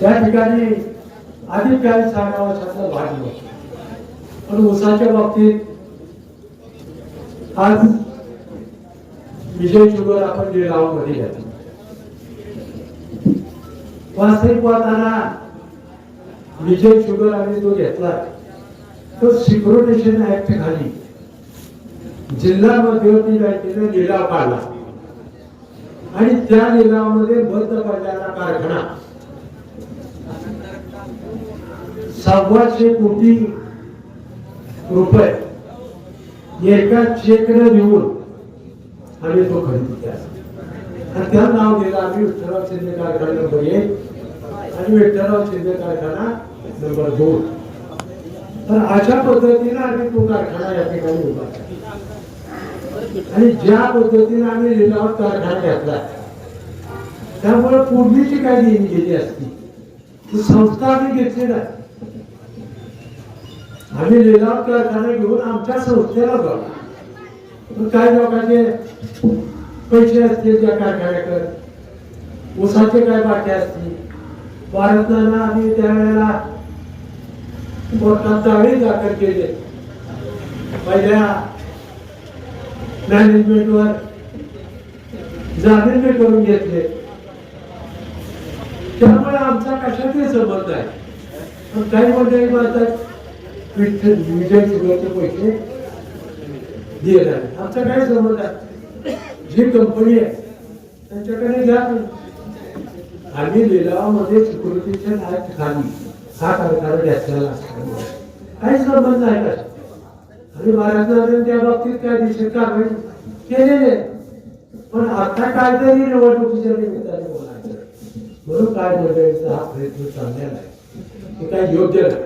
त्या ठिकाणी अधिक काही सांगावं असं वाढलं पण उसाच्या बाबतीत आज विजय शुगर आपण लिलावमध्ये वास्तविक पाहताना विजय शुगर आम्ही जो घेतला. तो सिक्रोनेशन ऍक्ट खाली जिल्हा मध्यवर्ती बँकेने लिलाव काढला. आणि त्या लिलावामध्ये बंद पडणारा कारखाना सव्वाशे कोटी रुपये एका चेकनं लिहून आम्ही तो खरेदी केला. आणि त्या नाव दिलं आम्ही विठ्ठलराव शिंदे कारखाना नंबर एक आणि विठ्ठलराव शिंदे कारखाना नंबर दोन. तर अशा पद्धतीने आम्ही तो कारखाना या ठिकाणी उभा आणि ज्या पद्धतीने आम्ही लिलाव कारखाना घातला त्यामुळे पूर्वीची काय देणी गेली असती संस्कार संस्था आम्ही घेतली आम्ही लिलाव कारखाना घेऊन आमच्या संस्थेला जाऊ. काही लोकांचे पैसे असतील त्या कारखान्याकडे? उसाचे काय बाकी असतील? भारताना आम्ही त्यावेळेला मोठा दावे दाखल केले. पहिल्या मॅनेजमेंटवर जामीन करून घेतले. त्यामुळे आमचा कशाचे संबंध आहे पण काही मंडळी म्हणतात विठ्ठल विजय शुगरचे पैसे दिले नाही आमचा काय संबंध आहे जी कंपनी आहे त्यांच्याकडे जा. आम्ही लिलावामध्ये सिक्युरिटीच्या ऍक्ट ठिकाणी हा कारखाना घेतलेला असल्यामुळे काही संबंध आहे का आणि महाराष्ट्राने त्या बाबतीत त्या दिशेत कारवाई केलेली आहे. पण आता काहीतरी निवडणुकीच्या निमित्ताने म्हणून काय मंडळीचा हा प्रयत्न चाललेला आहे. हे काय योग्य नाही.